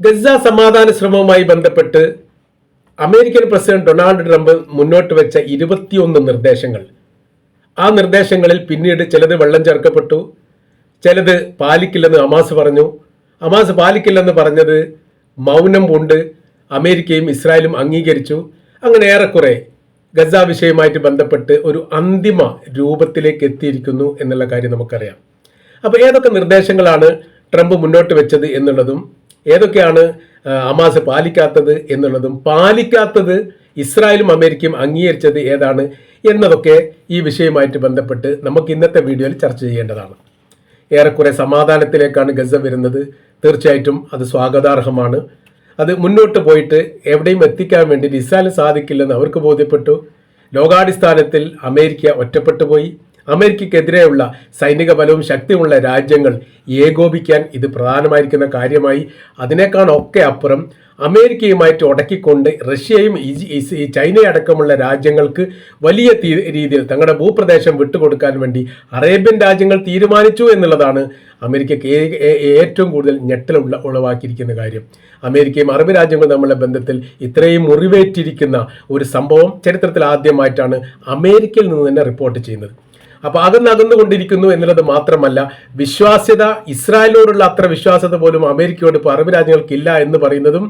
Gaza സമാധാന ശ്രമവുമായി ബന്ധപ്പെട്ട് American president Donald Trump മുന്നോട്ട് വെച്ച ഇരുപത്തിയൊന്ന് നിർദ്ദേശങ്ങൾ. ആ നിർദ്ദേശങ്ങളിൽ പിന്നീട് ചിലത് വെള്ളം ചേർക്കപ്പെട്ടു ചിലത് പാലിക്കില്ലെന്ന് അമാസ് പറഞ്ഞു. അമാസ് പാലിക്കില്ലെന്ന് പറഞ്ഞത് മൗനം പൂണ്ട് അമേരിക്കയും ഇസ്രായേലും അംഗീകരിച്ചു. അങ്ങനെ ഏറെക്കുറെ ഗസ വിഷയവുമായിട്ട് ബന്ധപ്പെട്ട് ഒരു അന്തിമ രൂപത്തിലേക്ക് എത്തിയിരിക്കുന്നു എന്നുള്ള കാര്യം നമുക്കറിയാം. അപ്പോൾ ഏതൊക്കെ നിർദ്ദേശങ്ങളാണ് ട്രംപ് മുന്നോട്ട് വെച്ചത് എന്നുള്ളതും ഏതൊക്കെയാണ് അമാസ് പാലിക്കാത്തത് എന്നുള്ളതും പാലിക്കാത്തത് ഇസ്രായേലും അമേരിക്കയും അംഗീകരിച്ചത് ഏതാണ് എന്നതൊക്കെ ഈ വിഷയവുമായിട്ട് ബന്ധപ്പെട്ട് നമുക്ക് ഇന്നത്തെ വീഡിയോയിൽ ചർച്ച ചെയ്യേണ്ടതാണ്. ഏറെക്കുറെ സമാധാനത്തിലേക്കാണ് ഗസ വരുന്നത്. തീർച്ചയായിട്ടും അത് സ്വാഗതാർഹമാണ്. അത് മുന്നോട്ട് പോയിട്ട് എവിടെയും എത്തിക്കാൻ വേണ്ടി ഇസ്രായേൽ സാധിക്കില്ലെന്ന് അവർക്ക് ബോധ്യപ്പെട്ടു. ലോകാടിസ്ഥാനത്തിൽ അമേരിക്ക ഒറ്റപ്പെട്ടു പോയി. അമേരിക്കക്കെതിരെയുള്ള സൈനിക ബലവും ശക്തിയുമുള്ള രാജ്യങ്ങൾ ഏകോപിക്കാൻ ഇത് പ്രധാനമായിരിക്കുന്ന കാര്യമായി. അതിനേക്കാളൊക്കെ അപ്പുറം അമേരിക്കയുമായിട്ട് ഉടക്കിക്കൊണ്ട് റഷ്യയും ചൈനയടക്കമുള്ള രാജ്യങ്ങൾക്ക് വലിയ രീതിയിൽ തങ്ങളുടെ ഭൂപ്രദേശം വിട്ടുകൊടുക്കാൻ വേണ്ടി അറേബ്യൻ രാജ്യങ്ങൾ തീരുമാനിച്ചു എന്നുള്ളതാണ് ഏ- ഏറ്റവും കൂടുതൽ ഞെട്ടൽ ഉള്ള ഉളവാക്കിയിരിക്കുന്ന കാര്യം. അമേരിക്കയും അറബ് രാജ്യങ്ങളും തമ്മിലുള്ള ബന്ധത്തിൽ ഇത്രയും മുറിവേറ്റിരിക്കുന്ന ഒരു സംഭവം ചരിത്രത്തിൽ ആദ്യമായിട്ടാണ് അമേരിക്കയിൽ നിന്ന് തന്നെ റിപ്പോർട്ട് ചെയ്യുന്നത്. അപ്പോൾ അകന്നകന്നുകൊണ്ടിരിക്കുന്നു എന്നുള്ളത് മാത്രമല്ല വിശ്വാസ്യത ഇസ്രായേലിനോടുള്ള അത്ര വിശ്വാസ്യത പോലും അമേരിക്കയോട് ഇപ്പോൾ അറബ് രാജ്യങ്ങൾക്കില്ല എന്ന് പറയുന്നതും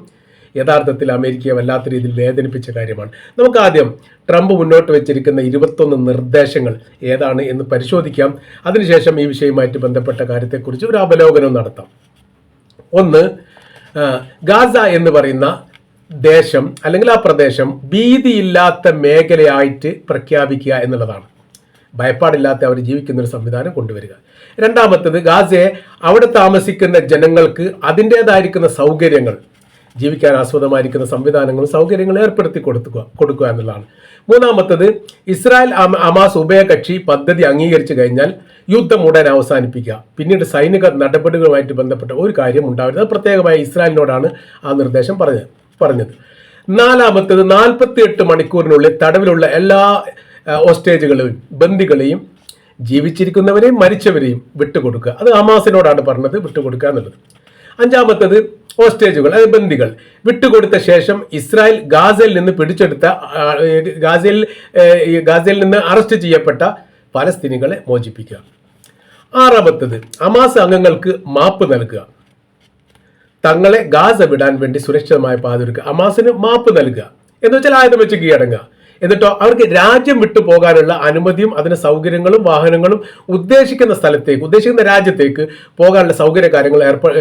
യഥാർത്ഥത്തിൽ അമേരിക്കയെ വല്ലാത്ത രീതിയിൽ വേദനിപ്പിച്ച കാര്യമാണ്. നമുക്ക് ആദ്യം ട്രംപ് മുന്നോട്ട് വെച്ചിരിക്കുന്ന ഇരുപത്തൊന്ന് നിർദ്ദേശങ്ങൾ ഏതാണ് എന്ന് പരിശോധിക്കാം. അതിനുശേഷം ഈ വിഷയവുമായിട്ട് ബന്ധപ്പെട്ട കാര്യത്തെക്കുറിച്ച് ഒരു അവലോകനം നടത്താം. ഒന്ന് ഗാസ എന്ന് പറയുന്ന ദേശം അല്ലെങ്കിൽ ആ പ്രദേശം ഭീതിയില്ലാത്ത മേഖലയായിട്ട് പ്രഖ്യാപിക്കുക എന്നുള്ളതാണ്. ഭയപ്പാടില്ലാത്ത അവർ ജീവിക്കുന്ന ഒരു സംവിധാനം കൊണ്ടുവരിക. രണ്ടാമത്തത് ഗാസയെ അവിടെ താമസിക്കുന്ന ജനങ്ങൾക്ക് അതിന്റേതായിരിക്കുന്ന സൗകര്യങ്ങൾ ജീവിക്കാൻ ആസ്വദമായിരിക്കുന്ന സംവിധാനങ്ങളും സൗകര്യങ്ങളും ഏർപ്പെടുത്തി കൊടുക്കുക കൊടുക്കുക എന്നുള്ളതാണ്. മൂന്നാമത്തത് ഇസ്രായേൽ അമ- അമാസ് ഉഭയകക്ഷി പദ്ധതി അംഗീകരിച്ചു കഴിഞ്ഞാൽ യുദ്ധം ഉടൻ അവസാനിപ്പിക്കുക. പിന്നീട് സൈനിക നടപടികളുമായിട്ട് ബന്ധപ്പെട്ട ഒരു കാര്യം ഉണ്ടാവരുത്. പ്രത്യേകമായി ഇസ്രായേലിനോടാണ് ആ നിർദ്ദേശം പറഞ്ഞത് പറഞ്ഞത്. നാലാമത്തത് നാൽപ്പത്തി എട്ട് മണിക്കൂറിനുള്ളിൽ തടവിലുള്ള എല്ലാ ബന്ധികളെയും ബന്ദികളെയും ജീവിച്ചിരിക്കുന്നവരെയും മരിച്ചവരെയും വിട്ടുകൊടുക്കുക. അത് ഹമാസിനോടാണ് പറഞ്ഞത് വിട്ടുകൊടുക്കുക എന്നുള്ളത്. അഞ്ചാമത്തത് ഹോസ്റ്റേജുകൾ അതായത് ബന്ദികൾ. വിട്ടുകൊടുത്ത ശേഷം ഇസ്രായേൽ ഗാസയിൽ നിന്ന് പിടിച്ചെടുത്ത ഗാസയിൽ ഗാസയിൽ നിന്ന് അറസ്റ്റ് ചെയ്യപ്പെട്ട പലസ്തീനികളെ മോചിപ്പിക്കുക. ആറാമത്തത് അമാസ് അംഗങ്ങൾക്ക് മാപ്പ് നൽകുക. തങ്ങളെ ഗാസ വിടാൻ വേണ്ടി സുരക്ഷിതമായ പാതൊരുക്കുക അമാസിന് മാപ്പ് നൽകുക. എന്ന് വെച്ചാൽ ആയുധം വെച്ച് കീഴടങ്ങുക. എന്നിട്ടോ അവർക്ക് രാജ്യം വിട്ടു പോകാനുള്ള അനുമതിയും അതിന് സൗകര്യങ്ങളും വാഹനങ്ങളും ഉദ്ദേശിക്കുന്ന സ്ഥലത്തേക്ക് ഉദ്ദേശിക്കുന്ന രാജ്യത്തേക്ക് പോകാനുള്ള സൗകര്യ കാര്യങ്ങൾ ഏർപ്പ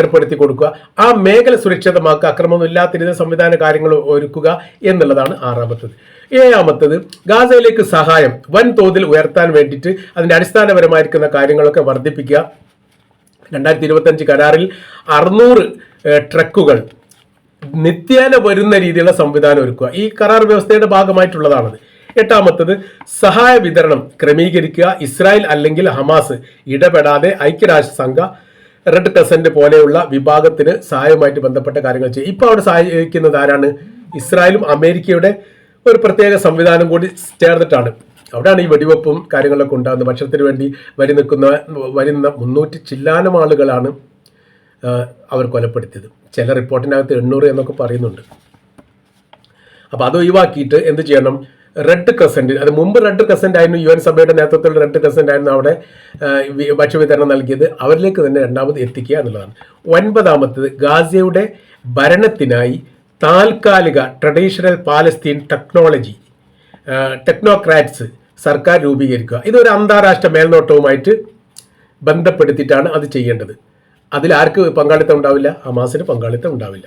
ഏർപ്പെടുത്തി കൊടുക്കുക. ആ മേഖല സുരക്ഷിതമാക്കുക അക്രമമൊന്നും ഇല്ലാത്ത രീതിയിൽ സംവിധാന കാര്യങ്ങൾ ഒരുക്കുക എന്നുള്ളതാണ് ആറാമത്തത്. ഏഴാമത്തത് ഗാസയിലേക്ക് സഹായം വൻതോതിൽ ഉയർത്താൻ വേണ്ടിയിട്ട് അതിന്റെ അടിസ്ഥാനപരമായിരിക്കുന്ന കാര്യങ്ങളൊക്കെ വർദ്ധിപ്പിക്കുക. രണ്ടായിരത്തി ഇരുപത്തഞ്ച് കരാറിൽ അറുന്നൂറ് ട്രക്കുകൾ നിത്യേന വരുന്ന രീതിയിലുള്ള സംവിധാനം ഒരുക്കുക. ഈ കരാർ വ്യവസ്ഥയുടെ ഭാഗമായിട്ടുള്ളതാണത്. എട്ടാമത്തത് സഹായ വിതരണം ക്രമീകരിക്കുക. ഇസ്രായേൽ അല്ലെങ്കിൽ ഹമാസ് ഇടപെടാതെ ഐക്യരാഷ്ട്ര സംഘ റെഡ് ക്രസന്റ് പോലെയുള്ള വിഭാഗത്തിന് സഹായവുമായിട്ട് ബന്ധപ്പെട്ട കാര്യങ്ങൾ ചെയ്യും. ഇപ്പോൾ അവിടെ സഹായിക്കുന്നത് ആരാണ്? ഇസ്രായേലും അമേരിക്കയുടെ ഒരു പ്രത്യേക സംവിധാനം കൂടി ചേർന്നിട്ടാണ്. അവിടെയാണ് ഈ വെടിവെപ്പും കാര്യങ്ങളൊക്കെ ഉണ്ടാകുന്നത്. ഭക്ഷണത്തിന് വേണ്ടി വരി നിൽക്കുന്ന വരുന്ന മുന്നൂറ്റി ചില്ലാനം ആളുകളാണ് അവർ കൊലപ്പെടുത്തിയത്. ചില റിപ്പോർട്ടിനകത്ത് എണ്ണൂറ് എന്നൊക്കെ പറയുന്നുണ്ട്. അപ്പോൾ അത് ഒഴിവാക്കിയിട്ട് എന്ത് ചെയ്യണം? റെഡ് ക്രസന്റ് അത് മുമ്പ് റെഡ് ക്രസന്റ് ആയിരുന്നു യു എൻ സഭയുടെ നേതൃത്വത്തിൽ റെഡ് ക്രസന്റ് ആയിരുന്നു അവിടെ ഭക്ഷ്യ വിതരണം ഭക്ഷ്യവിതരണം നൽകിയത്. അവരിലേക്ക് തന്നെ രണ്ടാമത് എത്തിക്കുക എന്നുള്ളതാണ്. ഒൻപതാമത്തത് ഗാസയുടെ ഭരണത്തിനായി താൽക്കാലിക ട്രഡീഷണൽ പാലസ്തീൻ ടെക്നോളജി ടെക്നോക്രാറ്റ്സ് സർക്കാർ രൂപീകരിക്കുക. ഇതൊരു അന്താരാഷ്ട്ര മേൽനോട്ടവുമായിട്ട് ബന്ധപ്പെടുത്തിയിട്ടാണ് അത് ചെയ്യേണ്ടത്. അതിൽ ആർക്ക് പങ്കാളിത്തം ഉണ്ടാവില്ല? ഹമാസിന് പങ്കാളിത്തം ഉണ്ടാവില്ല.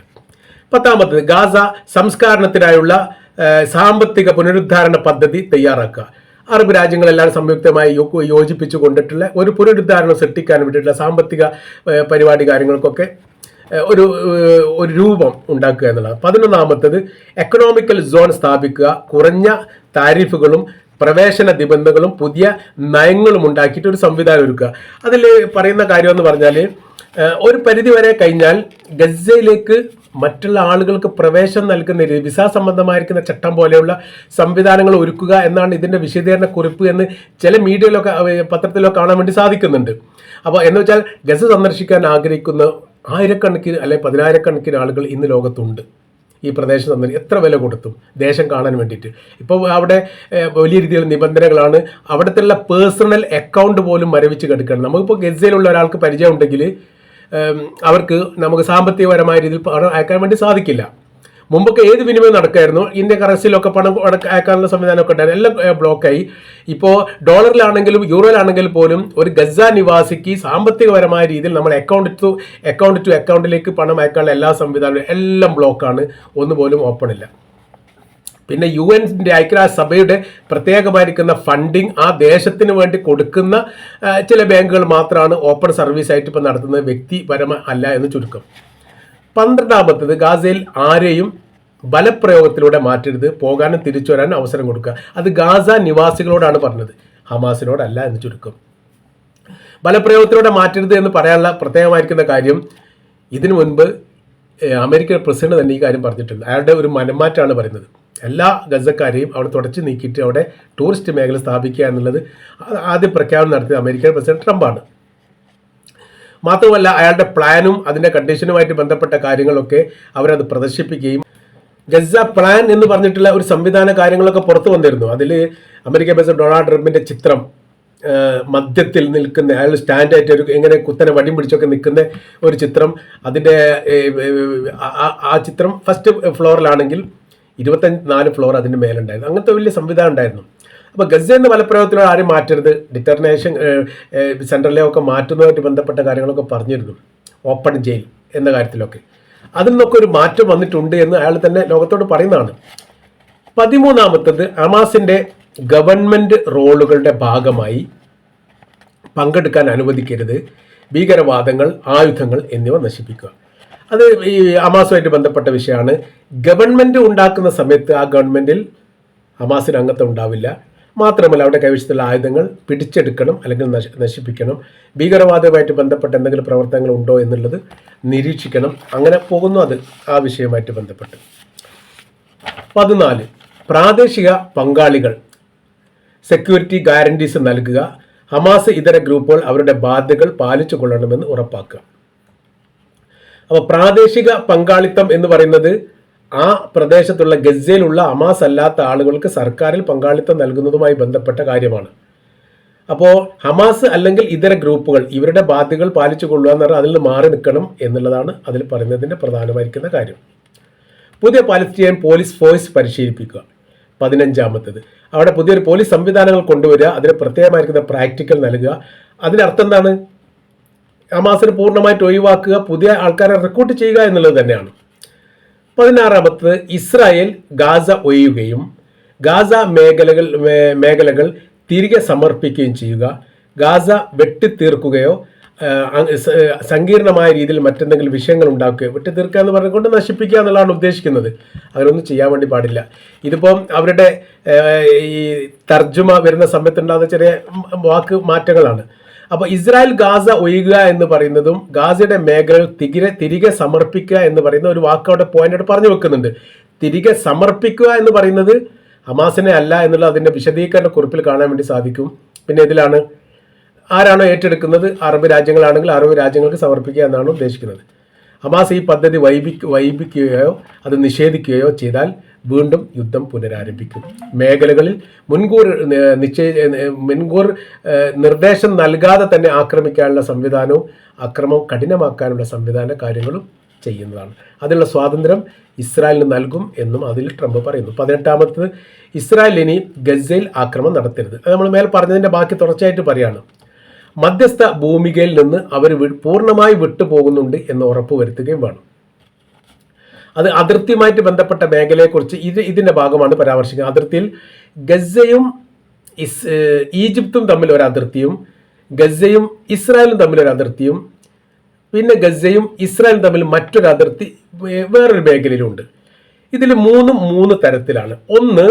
പത്താമത്തത് ഗാസ സംസ്കാരണത്തിനായുള്ള സാമ്പത്തിക പുനരുദ്ധാരണ പദ്ധതി തയ്യാറാക്കുക. അറബ് രാജ്യങ്ങളെല്ലാം സംയുക്തമായി യോജിപ്പിച്ചു കൊണ്ടിട്ടുള്ള ഒരു പുനരുദ്ധാരണം സൃഷ്ടിക്കാൻ വേണ്ടിയിട്ടുള്ള സാമ്പത്തിക പരിപാടി കാര്യങ്ങൾക്കൊക്കെ ഒരു ഒരു രൂപം ഉണ്ടാക്കുക എന്നുള്ളത് പതിനൊന്നാമത്തത് എക്കണോമിക്കൽ സോൺ സ്ഥാപിക്കുക. കുറഞ്ഞ താരിഫുകളും പ്രവേശന നിബന്ധനകളും പുതിയ നയങ്ങളും ഉണ്ടാക്കിയിട്ട് ഒരു സംവിധാനം ഒരുക്കുക. അതിൽ പറയുന്ന കാര്യം എന്ന് പറഞ്ഞാൽ ഒരു പരിധി വരെ കഴിഞ്ഞാൽ ഗസയിലേക്ക് മറ്റുള്ള ആളുകൾക്ക് പ്രവേശനം നൽകുന്ന രീതി വിസ സംബന്ധമായിരിക്കുന്ന ചട്ടം പോലെയുള്ള സംവിധാനങ്ങൾ ഒരുക്കുക എന്നാണ് ഇതിന്റെ വിശദീകരണ കുറിപ്പ് എന്ന് ചില മീഡിയയിലൊക്കെ പത്രത്തിലോ കാണാൻ വേണ്ടി സാധിക്കുന്നുണ്ട്. അപ്പോൾ എന്ന് വെച്ചാൽ ഗസ സന്ദർശിക്കാൻ ആഗ്രഹിക്കുന്ന ആയിരക്കണക്കിന് അല്ലെ പതിനായിരക്കണക്കിന് ആളുകൾ ഇന്ന് ലോകത്തുണ്ട്. ഈ പ്രദേശം തന്നെ എത്ര വില കൊടുത്തും ദേശം കാണാൻ വേണ്ടിയിട്ട്. ഇപ്പോൾ അവിടെ വലിയ രീതിയിലുള്ള നിബന്ധനകളാണ്. അവിടുത്തെ പേഴ്സണൽ അക്കൗണ്ട് പോലും മരവിച്ച് കിടക്കുകയാണ്. നമുക്കിപ്പോൾ ഗസയിലുള്ള ഒരാൾക്ക് പരിചയം ഉണ്ടെങ്കിൽ അവർക്ക് നമുക്ക് സാമ്പത്തികപരമായ രീതിയിൽ പണം അയക്കാൻ വേണ്ടി സാധിക്കില്ല. മുമ്പൊക്കെ ഏത് വിനിമയം നടക്കായിരുന്നു? ഇന്ത്യൻ കറൻസിയിലൊക്കെ പണം അയക്കാനുള്ള സംവിധാനമൊക്കെ ഉണ്ടായിരുന്നു. എല്ലാം ബ്ലോക്കായി ഇപ്പോൾ ഡോളറിലാണെങ്കിലും യൂറോയിലാണെങ്കിലും പോലും ഒരു ഗസ നിവാസിക്ക് സാമ്പത്തികപരമായ രീതിയിൽ നമ്മൾ അക്കൗണ്ട് ടു അക്കൗണ്ട് ടു അക്കൗണ്ടിലേക്ക് പണം അയക്കാനുള്ള എല്ലാ സംവിധാനവും എല്ലാം ബ്ലോക്കാണ് ഒന്നുപോലും ഓപ്പണില്ല പിന്നെ യു എന്റെ ഐക്യരാഷ്ട്രസഭയുടെ പ്രത്യേകമായിരിക്കുന്ന ഫണ്ടിങ് ആ ദേശത്തിന് വേണ്ടി കൊടുക്കുന്ന ചില ബാങ്കുകൾ മാത്രമാണ് ഓപ്പൺ സർവീസ് ആയിട്ട് ഇപ്പോൾ നടത്തുന്നത്. വ്യക്തിപരമ അല്ല എന്ന് ചുരുക്കം. പന്ത്രണ്ടാമത്തത് ഗാസയിൽ ആരെയും ബലപ്രയോഗത്തിലൂടെ മാറ്റരുത്. പോകാനും തിരിച്ചു വരാനും അവസരം കൊടുക്കുക. അത് ഗാസ നിവാസികളോടാണ് പറഞ്ഞത്. ഹമാസിനോടല്ല എന്ന് ചുരുക്കം. ബലപ്രയോഗത്തിലൂടെ മാറ്റരുത് എന്ന് പറയാനുള്ള പ്രത്യേകമായിരിക്കുന്ന കാര്യം ഇതിനു മുൻപ് അമേരിക്കൻ പ്രസിഡന്റ് തന്നെ ഈ കാര്യം പറഞ്ഞിട്ടുണ്ട്. അയാളുടെ ഒരു മനംമാറ്റമാണ് പറയുന്നത്. എല്ലാ ഗസക്കാരെയും അവിടെ തുടച്ചു നീക്കിയിട്ട് അവിടെ ടൂറിസ്റ്റ് മേഖല സ്ഥാപിക്കുക എന്നുള്ളത് ആദ്യം പ്രഖ്യാപനം നടത്തിയത് അമേരിക്കൻ പ്രസിഡന്റ് ട്രംപാണ്. മാത്രമല്ല അയാളുടെ പ്ലാനും അതിന്റെ കണ്ടീഷനുമായിട്ട് ബന്ധപ്പെട്ട കാര്യങ്ങളൊക്കെ അവരത് പ്രദർശിപ്പിക്കുകയും ഗസ പ്ലാൻ എന്ന് പറഞ്ഞിട്ടുള്ള ഒരു സംവിധാന കാര്യങ്ങളൊക്കെ പുറത്തു വന്നിരുന്നു. അതിൽ അമേരിക്കൻ പ്രസിഡന്റ് ഡൊണാൾഡ് ട്രംപിന്റെ ചിത്രം മധ്യത്തിൽ നിൽക്കുന്ന അയാൾ സ്റ്റാൻഡായിട്ട് ഒരു എങ്ങനെ കുത്തനെ വടിയും പിടിച്ചൊക്കെ നിൽക്കുന്ന ഒരു ചിത്രം. അതിന്റെ ആ- ചിത്രം ഫസ്റ്റ് ഫ്ലോറിലാണെങ്കിൽ ഇരുപത്തഞ്ച് നാല് ഫ്ലോർ അതിന്റെ മേലുണ്ടായിരുന്നു. അങ്ങനത്തെ വലിയ സംവിധാനം ഉണ്ടായിരുന്നു. അപ്പോൾ ഗസ എന്ന ഫലപ്രയോഗത്തിലൂടെ ആരും മാറ്റരുത്. ഡിറ്റർമിനേഷൻ സെൻട്രലിലൊക്കെ മാറ്റുന്നതുമായിട്ട് ബന്ധപ്പെട്ട കാര്യങ്ങളൊക്കെ പറഞ്ഞിരുന്നു. ഓപ്പൺ ജയിൽ എന്ന കാര്യത്തിലൊക്കെ. അതിൽ നിന്നൊക്കെ ഒരു മാറ്റം വന്നിട്ടുണ്ട് എന്ന് അയാൾ തന്നെ ലോകത്തോട് പറയുന്നതാണ്. പതിമൂന്നാമത്തത് അമാസിന്റെ ഗവൺമെന്റ് റോളുകളുടെ ഭാഗമായി പങ്കെടുക്കാൻ അനുവദിക്കരുത്. ഭീകരവാദങ്ങൾ ആയുധങ്ങൾ എന്നിവ നശിപ്പിക്കുക. അത് ഈ അമാസുമായിട്ട് ബന്ധപ്പെട്ട വിഷയമാണ്. ഗവൺമെന്റ് ഉണ്ടാക്കുന്ന സമയത്ത് ആ ഗവൺമെന്റിൽ ഹമാസിന് അംഗത്വം ഉണ്ടാവില്ല. മാത്രമല്ല അവിടെ കൈവശത്തുള്ള ആയുധങ്ങൾ പിടിച്ചെടുക്കണം അല്ലെങ്കിൽ നശ നശിപ്പിക്കണം. ഭീകരവാദവുമായിട്ട് ബന്ധപ്പെട്ട എന്തെങ്കിലും പ്രവർത്തനങ്ങൾ ഉണ്ടോ എന്നുള്ളത് നിരീക്ഷിക്കണം. അങ്ങനെ പോകുന്നു അത് ആ വിഷയവുമായിട്ട് ബന്ധപ്പെട്ട്. പതിനാല് പ്രാദേശിക പങ്കാളികൾ. സെക്യൂരിറ്റി ഗ്യാരണ്ടീസ് നൽകുക. ഹമാസ് ഇതര ഗ്രൂപ്പുകൾ അവരുടെ ബാധ്യതകൾ പാലിച്ചു കൊള്ളണമെന്ന് ഉറപ്പാക്കുക. അപ്പോൾ പ്രാദേശിക പങ്കാളിത്തം എന്ന് പറയുന്നത് ആ പ്രദേശത്തുള്ള ഗസയിലുള്ള ഹമാസ് അല്ലാത്ത ആളുകൾക്ക് സർക്കാരിൽ പങ്കാളിത്തം നൽകുന്നതുമായി ബന്ധപ്പെട്ട കാര്യമാണ്. അപ്പോൾ ഹമാസ് അല്ലെങ്കിൽ ഇതര ഗ്രൂപ്പുകൾ ഇവരുടെ ബാധ്യതകൾ പാലിച്ചു കൊള്ളുക എന്ന് പറഞ്ഞാൽ അതിൽ നിന്ന് മാറി നിൽക്കണം എന്നുള്ളതാണ് അതിൽ പറയുന്നതിന്റെ പ്രധാനമായിരിക്കുന്ന കാര്യം. പുതിയ പാലസ്റ്റീനിയൻ പോലീസ് ഫോഴ്സ് പരിശീലിപ്പിക്കുക. പതിനഞ്ചാമത്തത്. അവിടെ പുതിയൊരു പോലീസ് സംവിധാനങ്ങൾ കൊണ്ടുവരിക അതിന് പ്രത്യേകമായിരിക്കുന്ന പ്രാക്ടിക്കൽ നൽകുക. അതിനർത്ഥം എന്താണ്? ഹമാസിനെ പൂർണമായിട്ട് ഒഴിവാക്കുക പുതിയ ആൾക്കാരെ റിക്രൂട്ട് ചെയ്യുക എന്നുള്ളത് തന്നെയാണ്. പതിനാറാമത്തത് ഇസ്രായേൽ ഗാസ ഒഴിയുകയും ഗാസ മേഖലകൾ മേഖലകൾ തിരികെ സമർപ്പിക്കുകയും ചെയ്യുക. ഗാസ വെട്ടിത്തീർക്കുകയോ സങ്കീർണമായ രീതിയിൽ മറ്റെന്തെങ്കിലും വിഷയങ്ങൾ ഉണ്ടാക്കുക ഉണ്ടാക്കുകയോ തീർക്കുക എന്ന് പറഞ്ഞുകൊണ്ട് നശിപ്പിക്കുക എന്നുള്ളതാണ് ഉദ്ദേശിക്കുന്നത്. അങ്ങനെയൊന്നും ചെയ്യാൻ വേണ്ടി പാടില്ല. ഇതിപ്പം അവരുടെ ഈ തർജമ വരുന്ന സമയത്തുണ്ടാകുന്ന ചെറിയ വാക്ക് മാറ്റങ്ങളാണ്. അപ്പോൾ ഇസ്രായേൽ ഗാസ ഒഴിയുക എന്ന് പറയുന്നതും ഗാസയുടെ മേഖലകൾ തിരികെ തിരികെ സമർപ്പിക്കുക എന്ന് പറയുന്ന ഒരു വാക്ക് അവിടെ പോയിന്റ് പറഞ്ഞു വെക്കുന്നുണ്ട്. തിരികെ സമർപ്പിക്കുക എന്ന് പറയുന്നത് ഹമാസിനെ അല്ല എന്നുള്ള അതിന്റെ വിശദീകരണ കുറിപ്പിൽ കാണാൻ വേണ്ടി സാധിക്കും. പിന്നെ ഇതിലാണ് ആരാണോ ഏറ്റെടുക്കുന്നത് അറബ് രാജ്യങ്ങളാണെങ്കിൽ അറബ് രാജ്യങ്ങൾക്ക് സമർപ്പിക്കുക എന്നാണ് ഉദ്ദേശിക്കുന്നത്. ഹമാസ് ഈ പദ്ധതി വൈപിക്ക് വൈപിക്കുകയോ അത് നിഷേധിക്കുകയോ ചെയ്താൽ വീണ്ടും യുദ്ധം പുനരാരംഭിക്കും. മേഖലകളിൽ മുൻകൂർ നിശ്ചയ മുൻകൂർ നിർദ്ദേശം നൽകാതെ തന്നെ ആക്രമിക്കാനുള്ള സംവിധാനവും അക്രമം കഠിനമാക്കാനുള്ള സംവിധാന കാര്യങ്ങളും ചെയ്യുന്നതാണ്. അതിനുള്ള സ്വാതന്ത്ര്യം ഇസ്രായേലിന് നൽകും എന്നും അതിൽ ട്രംപ് പറയുന്നു. പതിനെട്ടാമത്തത് ഇസ്രായേൽ ഇനി ഗസയിൽ ആക്രമണം നടത്തരുത്. അത് നമ്മൾ മേൽ പറഞ്ഞതിന്റെ ബാക്കി തുടർച്ചയായിട്ട് പറയാണ്. മധ്യസ്ഥ ഭൂമികയിൽ നിന്ന് അവർ പൂർണമായി വിട്ടുപോകുന്നുണ്ട് എന്ന് ഉറപ്പുവരുത്തുകയും വേണം. അത് അതിർത്തിയുമായിട്ട് ബന്ധപ്പെട്ട മേഖലയെക്കുറിച്ച് ഇത് ഇതിന്റെ ഭാഗമാണ് പരാമർശിക്കുന്നത്. അതിർത്തിയിൽ ഗസയും ഇസ് ഈജിപ്തും തമ്മിൽ ഒരു അതിർത്തിയും ഗസയും ഇസ്രായേലും തമ്മിൽ ഒരു അതിർത്തിയും പിന്നെ ഗസയും ഇസ്രായേലും തമ്മിൽ മറ്റൊരു അതിർത്തി വേറൊരു മേഖലയിലുണ്ട്. ഇതിൽ മൂന്നും മൂന്ന് തരത്തിലാണ്. ഒന്ന്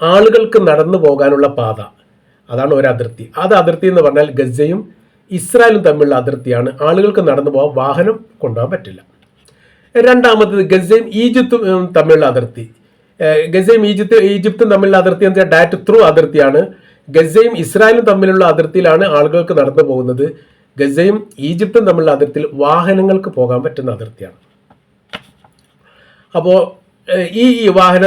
ആളുകൾക്ക് നടന്നു പോകാനുള്ള പാത. അതാണ് ഒരു അതിർത്തി. അത് അതിർത്തി എന്ന് പറഞ്ഞാൽ ഗസയും ഇസ്രായേലും തമ്മിലുള്ള അതിർത്തിയാണ്. ആളുകൾക്ക് നടന്നു പോകാൻ വാഹനം കൊണ്ടുപോകാൻ പറ്റില്ല. രണ്ടാമത്തത് ഗസയും ഈജിപ്തും തമ്മിലുള്ള അതിർത്തി. ഗസയും ഈജിപ്ത് ഈജിപ്തും തമ്മിലുള്ള അതിർത്തി എന്ന് വെച്ചാൽ ഡാറ്റ് ത്രൂ അതിർത്തിയാണ്. ഗസയും ഇസ്രായേലും തമ്മിലുള്ള അതിർത്തിയിലാണ് ആളുകൾക്ക് നടന്നു പോകുന്നത്. ഗസയും ഈജിപ്തും തമ്മിലുള്ള അതിർത്തിയിൽ വാഹനങ്ങൾക്ക് പോകാൻ പറ്റുന്ന അതിർത്തിയാണ്. അപ്പോൾ ഈ വാഹന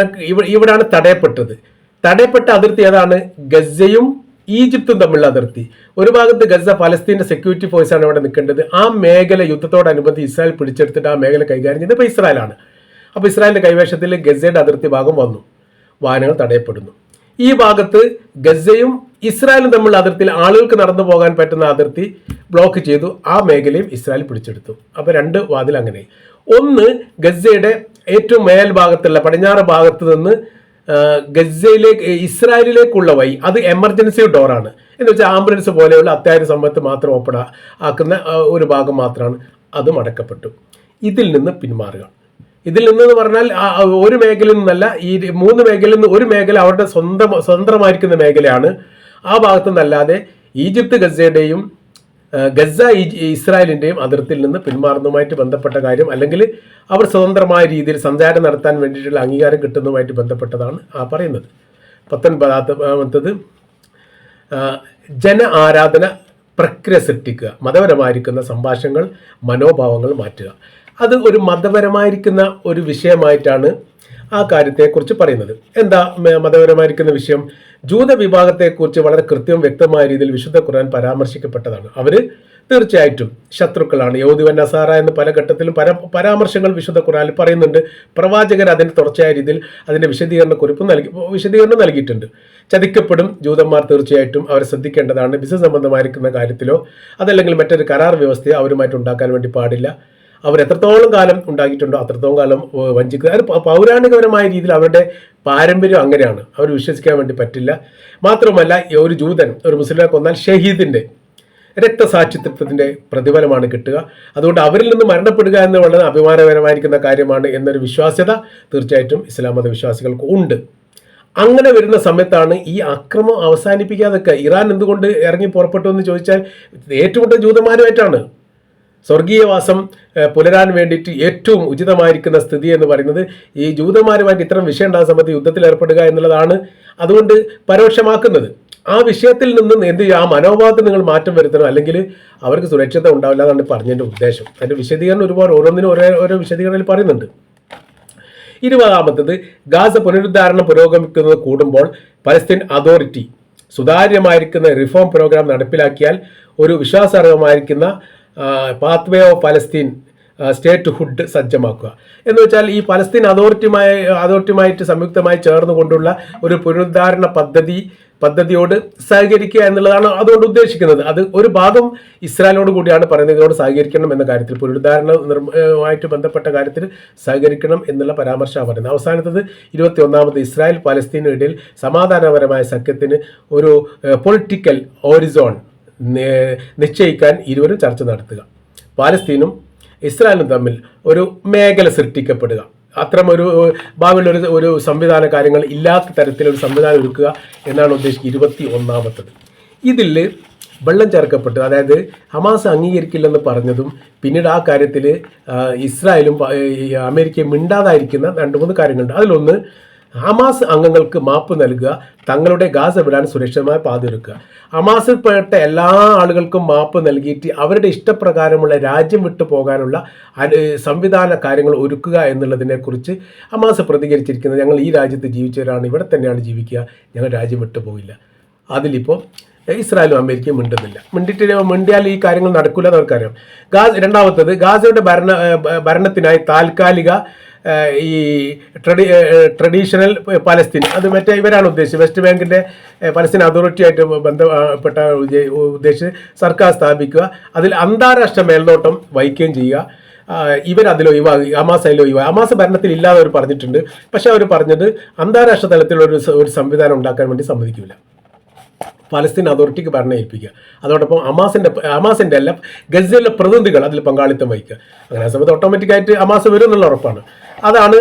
ഇവിടെയാണ് തടയപ്പെട്ടത്. തടയപ്പെട്ട അതിർത്തി ഏതാണ്? ഗസയും ഈജിപ്തും തമ്മിലുള്ള അതിർത്തി. ഒരു ഭാഗത്ത് ഗസ ഫലസ്തീന്റെ സെക്യൂരിറ്റി ഫോഴ്സാണ് ഇവിടെ നിൽക്കേണ്ടത്. ആ മേഖല യുദ്ധത്തോടനുബന്ധിച്ച് ഇസ്രായേൽ പിടിച്ചെടുത്തിട്ട് ആ മേഖല കൈകാര്യം ചെയ്യുന്നത് ഇപ്പോൾ ഇസ്രായേലാണ്. അപ്പോൾ ഇസ്രായേലിന്റെ കൈവശത്തിൽ ഗസയുടെ അതിർത്തി ഭാഗം വന്നു. വാഹനങ്ങൾ തടയപ്പെടുന്നു. ഈ ഭാഗത്ത് ഗസയും ഇസ്രായേലും തമ്മിലുള്ള അതിർത്തിയിൽ ആളുകൾക്ക് നടന്നു പോകാൻ പറ്റുന്ന അതിർത്തി ബ്ലോക്ക് ചെയ്തു. ആ മേഖലയും ഇസ്രായേൽ പിടിച്ചെടുത്തു. അപ്പോൾ രണ്ട് വാതിൽ അങ്ങനെ ഒന്ന് ഗസയുടെ ഏറ്റവും മേൽഭാഗത്തുള്ള പടിഞ്ഞാറ് ഭാഗത്ത് നിന്ന് ഗസയിലേക്ക് ഇസ്രായേലിലേക്കുള്ള വഴി അത് എമർജൻസി ഡോറാണ്. എന്ന് വെച്ചാൽ ആംബുലൻസ് പോലെയുള്ള അത്യാവശ്യ സമയത്ത് മാത്രം ഓപ്പൺ ആക്കുന്ന ഒരു ഭാഗം മാത്രമാണ് അത് അടക്കപ്പെട്ടു ഇതിൽ നിന്ന് പിന്മാറുക. ഇതിൽ നിന്നെന്ന് പറഞ്ഞാൽ ഒരു മേഖലയിൽ നിന്നല്ല ഈ മൂന്ന് മേഖലയിൽ നിന്ന് ഒരു മേഖല അവരുടെ സ്വന്തം സ്വതന്ത്രമായിരിക്കുന്ന മേഖലയാണ്. ആ ഭാഗത്തു നിന്നല്ലാതെ ഈജിപ്ത് ഗസയുടെയും ഗസ ഇസ്രായേലിന്റെയും അതിർത്തിയിൽ നിന്ന് പിന്മാറുന്നതുമായിട്ട് ബന്ധപ്പെട്ട കാര്യം അല്ലെങ്കിൽ അവർ സ്വതന്ത്രമായ രീതിയിൽ സഞ്ചാരം നടത്താൻ വേണ്ടിയിട്ടുള്ള അംഗീകാരം കിട്ടുന്നതുമായിട്ട് ബന്ധപ്പെട്ടതാണ് ആ പറയുന്നത്. പത്തൊൻപതാമത്തത് ജന ആരാധന പ്രക്രിയ സൃഷ്ടിക്കുക മതപരമായിരിക്കുന്ന സംഭാഷണങ്ങൾ മനോഭാവങ്ങൾ മാറ്റുക. അത് ഒരു മതപരമായിരിക്കുന്ന ഒരു വിഷയമായിട്ടാണ് ആ കാര്യത്തെക്കുറിച്ച് പറയുന്നത്. എന്താ മതപരമായിരിക്കുന്ന വിഷയം? ജൂത വിഭാഗത്തെക്കുറിച്ച് വളരെ കൃത്യവും വ്യക്തമായ രീതിയിൽ വിശുദ്ധ ഖുർആൻ പരാമർശിക്കപ്പെട്ടതാണ്. അവർ തീർച്ചയായിട്ടും ശത്രുക്കളാണ്. യൗദിവൻ നസാറ എന്ന് പല ഘട്ടത്തിലും പര പരാമർശങ്ങൾ വിശുദ്ധ ഖുറാനിൽ പറയുന്നുണ്ട്. പ്രവാചകർ അതിന് തുടർച്ചയായ രീതിയിൽ അതിന്റെ വിശദീകരണ കുറിപ്പ് നൽകി വിശദീകരണം നൽകിയിട്ടുണ്ട്. ചതിക്കപ്പെടും ജൂതന്മാർ തീർച്ചയായിട്ടും അവരെ ശ്രദ്ധിക്കേണ്ടതാണ്. ബിസിനസ് സംബന്ധമായിരിക്കുന്ന കാര്യത്തിലോ അതല്ലെങ്കിൽ മറ്റൊരു കരാർ വ്യവസ്ഥയോ അവരുമായിട്ട് ഉണ്ടാക്കാൻ വേണ്ടി പാടില്ല. അവർ എത്രത്തോളം കാലം ഉണ്ടാക്കിയിട്ടുണ്ടോ അത്രത്തോളം കാലം വഞ്ചിക്കുക. അത് പൗരാണികപരമായ രീതിയിൽ അവരുടെ പാരമ്പര്യം അങ്ങനെയാണ്. അവർ വിശ്വസിക്കാൻ വേണ്ടി പറ്റില്ല. മാത്രമല്ല ഒരു ജൂതൻ ഒരു മുസ്ലിമെ കൊന്നാൽ ഷഹീദിന്റെ രക്തസാക്ഷിത്വത്തിന്റെ പ്രതിഫലമാണ് കിട്ടുക. അതുകൊണ്ട് അവരിൽ നിന്ന് മരണപ്പെടുക എന്ന് വളരെ അഭിമാനകരമായിരിക്കുന്ന കാര്യമാണ് എന്നൊരു വിശ്വാസ്യത തീർച്ചയായിട്ടും ഇസ്ലാം മത വിശ്വാസികൾക്ക് ഉണ്ട്. അങ്ങനെ വരുന്ന സമയത്താണ് ഈ അക്രമം അവസാനിപ്പിക്കാതൊക്കെ ഇറാൻ എന്തുകൊണ്ട് ഇറങ്ങി പുറപ്പെട്ടു എന്ന് ചോദിച്ചാൽ ഏറ്റുമുട്ടൽ ജൂതന്മാരുമായിട്ടാണ്. സ്വർഗീയവാസം പുലരാൻ വേണ്ടിയിട്ട് ഏറ്റവും ഉചിതമായിരിക്കുന്ന സ്ഥിതി എന്ന് പറയുന്നത് ഈ ജൂതന്മാരുമായിട്ട് ഇത്തരം വിഷയം ഉണ്ടാകുന്ന സമയത്ത് യുദ്ധത്തിൽ ഏർപ്പെടുക എന്നുള്ളതാണ് അതുകൊണ്ട് പരോക്ഷമാക്കുന്നത്. ആ വിഷയത്തിൽ നിന്ന് എന്ത് ചെയ്യുക ആ മനോഭാവത്തിൽ നിങ്ങൾ മാറ്റം വരുത്തണം. അല്ലെങ്കിൽ അവർക്ക് സുരക്ഷിത ഉണ്ടാവില്ല എന്നാണ് പറഞ്ഞതിന്റെ ഉദ്ദേശം. അതിന്റെ വിശദീകരണം ഒരുപാട് ഓരോന്നിനും ഓരോ ഓരോ വിശദീകരണത്തിൽ പറയുന്നുണ്ട്. ഇരുപതാമത്തത് ഗാസ പുനരുദ്ധാരണം പുരോഗമിക്കുന്നത് കൂടുമ്പോൾ പലസ്തീൻ അതോറിറ്റി സുതാര്യമായിരിക്കുന്ന റിഫോം പ്രോഗ്രാം നടപ്പിലാക്കിയാൽ ഒരു വിശ്വാസാർഹമായിരിക്കുന്ന pathway of Palestine statehood സജ്ജമാക്കുക. എന്ന് വെച്ചാൽ ഈ പലസ്തീൻ അതോറിറ്റിയുമായി അതോറിറ്റിയുമായിട്ട് സംയുക്തമായി ചേർന്നുകൊണ്ടുള്ള ഒരു പുനരുദ്ധാരണ പദ്ധതി പദ്ധതിയോട് സഹകരിക്കുക എന്നുള്ളതാണ് അതുകൊണ്ട് ഉദ്ദേശിക്കുന്നത്. അത് ഒരു ഭാഗം ഇസ്രായേലോട് കൂടിയാണ് പറയുന്നത്. ഇതിനോട് സഹകരിക്കണം എന്ന കാര്യത്തിൽ പുനരുദ്ധാരണ നിർമ്മായിട്ട് ബന്ധപ്പെട്ട കാര്യത്തിൽ സഹകരിക്കണം എന്നുള്ള പരാമർശമാണ് പറയുന്നത്. അവസാനത്തത് ഇരുപത്തി ഒന്നാമത് ഇസ്രായേൽ പാലസ്തീനും ഇടയിൽ സമാധാനപരമായ സഖ്യത്തിന് ഒരു പൊളിറ്റിക്കൽ ഓറിസോൺ നിശ്ചയിക്കാൻ ഇരുവരും ചർച്ച നടത്തുക. പാലസ്തീനും ഇസ്രായേലും തമ്മിൽ ഒരു മേഖല സൃഷ്ടിക്കപ്പെടുക. അത്തരം ഒരു ഭാവിയിൽ ഒരു സംവിധാന കാര്യങ്ങൾ ഇല്ലാത്ത തരത്തിലൊരു സംവിധാനം ഒരുക്കുക എന്നാണ് ഉദ്ദേശിക്കുന്നത് ഇരുപത്തി ഒന്നാമത്തത് ഇതിൽ വെള്ളം ചേർക്കപ്പെട്ടു അതായത് ഹമാസ് അംഗീകരിക്കില്ലെന്ന് പറഞ്ഞതും പിന്നീട് ആ കാര്യത്തിൽ ഇസ്രായേലും അമേരിക്കയും മിണ്ടാതായിരിക്കുന്ന രണ്ട് മൂന്ന് കാര്യങ്ങളുണ്ട്. അതിലൊന്ന് ഹമാസ് അംഗങ്ങൾക്ക് മാപ്പ് നൽകുക തങ്ങളുടെ ഗാസ വിടാൻ സുരക്ഷിതമായ പാതൊരുക്കുക. ഹമാസിൽ പെട്ട എല്ലാ ആളുകൾക്കും മാപ്പ് നൽകിയിട്ട് അവരുടെ ഇഷ്ടപ്രകാരമുള്ള രാജ്യം വിട്ടു പോകാനുള്ള സംവിധാന കാര്യങ്ങൾ ഒരുക്കുക എന്നുള്ളതിനെക്കുറിച്ച് ഹമാസ് പ്രതികരിച്ചിരിക്കുന്നത് ഞങ്ങൾ ഈ രാജ്യത്ത് ജീവിച്ചവരാണ് ഇവിടെ തന്നെയാണ് ജീവിക്കുക ഞങ്ങൾ രാജ്യം വിട്ടു പോകില്ല അതിലിപ്പോൾ ഇസ്രായേലും അമേരിക്കയും മിണ്ടുന്നില്ല. മിണ്ടിട്ട് മിണ്ടിയാൽ ഈ കാര്യങ്ങൾ നടക്കില്ല എന്ന് അവർക്കറിയാം. ഗാസ് രണ്ടാമത്തത് ഗാസയുടെ ഭരണ ഭരണത്തിനായി താൽക്കാലിക ഈ ട്രഡി ട്രഡീഷണൽ പലസ്തീൻ. അത് മറ്റേ ഇവരാണ് ഉദ്ദേശിച്ചത്. വെസ്റ്റ് ബാങ്കിന്റെ പലസ്തീൻ അതോറിറ്റിയായിട്ട് ബന്ധപ്പെട്ട ഉദ്ദേ- ഉദ്ദേശിച്ച് സർക്കാർ സ്ഥാപിക്കുക. അതിൽ അന്താരാഷ്ട്ര മേൽനോട്ടം വഹിക്കുകയും ചെയ്യുക. ഇവരതിൽ ഒഴിവാക്കി. അമാസ് അതിൽ ഒഴിവാക്കി. അമാസ് ഭരണത്തിൽ ഇല്ലാതെ അവർ പറഞ്ഞിട്ടുണ്ട്. പക്ഷേ അവർ പറഞ്ഞത് അന്താരാഷ്ട്ര തലത്തിലുള്ള ഒരു സംവിധാനം ഉണ്ടാക്കാൻ വേണ്ടി സമ്മതിക്കില്ല പലസ്തീൻ അതോറിറ്റിക്ക് ഭരണം ഏൽപ്പിക്കുക അതോടൊപ്പം അമാസിന്റെ അമാസിന്റെ അല്ല ഗസയിലെ പ്രതിനിധികൾ അതിൽ പങ്കാളിത്തം വഹിക്കുക. അങ്ങനെ സമയത്ത് ഓട്ടോമാറ്റിക്കായിട്ട് അമാസ് വരും എന്നുള്ള ഉറപ്പാണ്. അതാണ്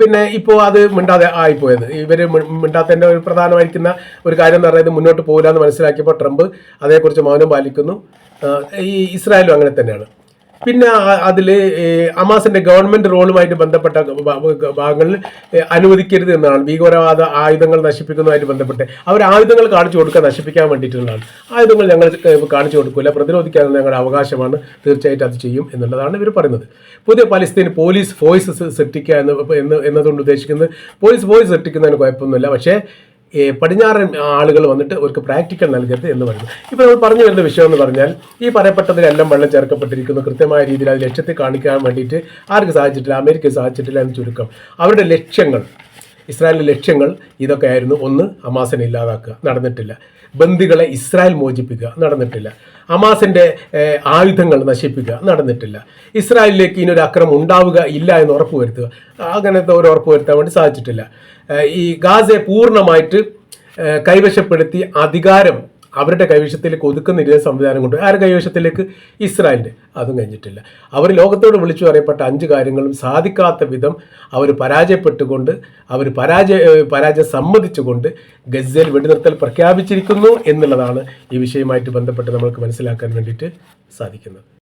പിന്നെ ഇപ്പോൾ അത് മിണ്ടാതെ ആയിപ്പോയത്. ഇവർ മിണ്ടാത്തതിന്റെ ഒരു പ്രധാനമായിരിക്കുന്ന ഒരു കാര്യം എന്ന് പറയുന്നത് മുന്നോട്ട് പോകില്ല എന്ന് മനസ്സിലാക്കിയപ്പോൾ ട്രംപ് അതേക്കുറിച്ച് മൗനം പാലിക്കുന്നു. ഈ ഇസ്രായേലും അങ്ങനെ തന്നെയാണ്. പിന്നെ അതിൽ അമാസിന്റെ ഗവൺമെന്റ് റോളുമായിട്ട് ബന്ധപ്പെട്ട ഭാഗങ്ങളിൽ അനുവദിക്കരുത് എന്നാണ്. ഭീകരവാദ ആയുധങ്ങൾ നശിപ്പിക്കുന്നതുമായിട്ട് ബന്ധപ്പെട്ട്. അവർ ആയുധങ്ങൾ കാണിച്ചു കൊടുക്കാൻ നശിപ്പിക്കാൻ വേണ്ടിയിട്ടുള്ളതാണ്. ആയുധങ്ങൾ ഞങ്ങൾ കാണിച്ചു കൊടുക്കില്ല പ്രതിരോധിക്കാൻ ഞങ്ങളുടെ അവകാശമാണ്. തീർച്ചയായിട്ടും അത് ചെയ്യും എന്നുള്ളതാണ് ഇവർ പറയുന്നത്. പുതിയ പലസ്തീൻ പോലീസ് ഫോഴ്സ് സൃഷ്ടിക്കുക എന്ന് എന്ന് എന്നതുകൊണ്ട് ഉദ്ദേശിക്കുന്നത് പോലീസ് ഫോഴ്സ് സൃഷ്ടിക്കുന്നതിന് കുഴപ്പമൊന്നുമില്ല. പക്ഷേ പടിഞ്ഞാറൻ ആളുകൾ വന്നിട്ട് അവർക്ക് പ്രാക്ടിക്കൽ നൽകരുത് എന്ന് പറയുന്നത് ഇപ്പോൾ നമ്മൾ പറഞ്ഞു വരുന്ന വിഷയം എന്ന് പറഞ്ഞാൽ ഈ പറയപ്പെട്ടതിലെല്ലാം വെള്ളം ചേർക്കപ്പെട്ടിരിക്കുന്നു. കൃത്യമായ രീതിയിൽ അത് ലക്ഷ്യത്തെ കാണിക്കാൻ വേണ്ടിയിട്ട് ആർക്ക് സാധിച്ചിട്ടില്ല? അമേരിക്ക സാധിച്ചിട്ടില്ല എന്ന് ചുരുക്കം. അവരുടെ ലക്ഷ്യങ്ങൾ ഇസ്രായേലിന്റെ ലക്ഷ്യങ്ങൾ ഇതൊക്കെ ആയിരുന്നു ഒന്ന് ഹമാസിനെ ഇല്ലാതാക്കുക. നടന്നിട്ടില്ല. ബന്ദികളെ ഇസ്രായേൽ മോചിപ്പിക്കുക. നടന്നിട്ടില്ല. ഹമാസിന്റെ ആയുധങ്ങൾ നശിപ്പിക്കുക. നടന്നിട്ടില്ല. ഇസ്രായേലിലേക്ക് ഇനി ഒരു അക്രമം ഉണ്ടാവുക ഇല്ല എന്ന് ഉറപ്പുവരുത്തുക അങ്ങനത്തെ ഒരു ഉറപ്പ് വരുത്താൻ വേണ്ടി സാധിച്ചിട്ടില്ല. ഈ ഗാസയെ പൂർണമായിട്ട് കൈവശപ്പെടുത്തി അധികാരം അവരുടെ കൈവശത്തിലേക്ക് ഒതുക്കുന്ന ഇതേ സംവിധാനം കൊണ്ട് ആരുടെ കൈവശത്തിലേക്ക്? ഇസ്രായേലിന്റെ അതും കഴിഞ്ഞിട്ടില്ല. അവർ ലോകത്തോട് വിളിച്ചു പറയപ്പെട്ട അഞ്ച് കാര്യങ്ങളും സാധിക്കാത്ത വിധം അവർ പരാജയപ്പെട്ടുകൊണ്ട് അവർ പരാജയ പരാജയം സമ്മതിച്ചുകൊണ്ട് ഗസയിൽ വെടിനിർത്തൽ പ്രഖ്യാപിച്ചിരിക്കുന്നു എന്നുള്ളതാണ് ഈ വിഷയവുമായിട്ട് ബന്ധപ്പെട്ട് നമ്മൾക്ക് മനസ്സിലാക്കാൻ വേണ്ടിയിട്ട് സാധിക്കുന്നത്.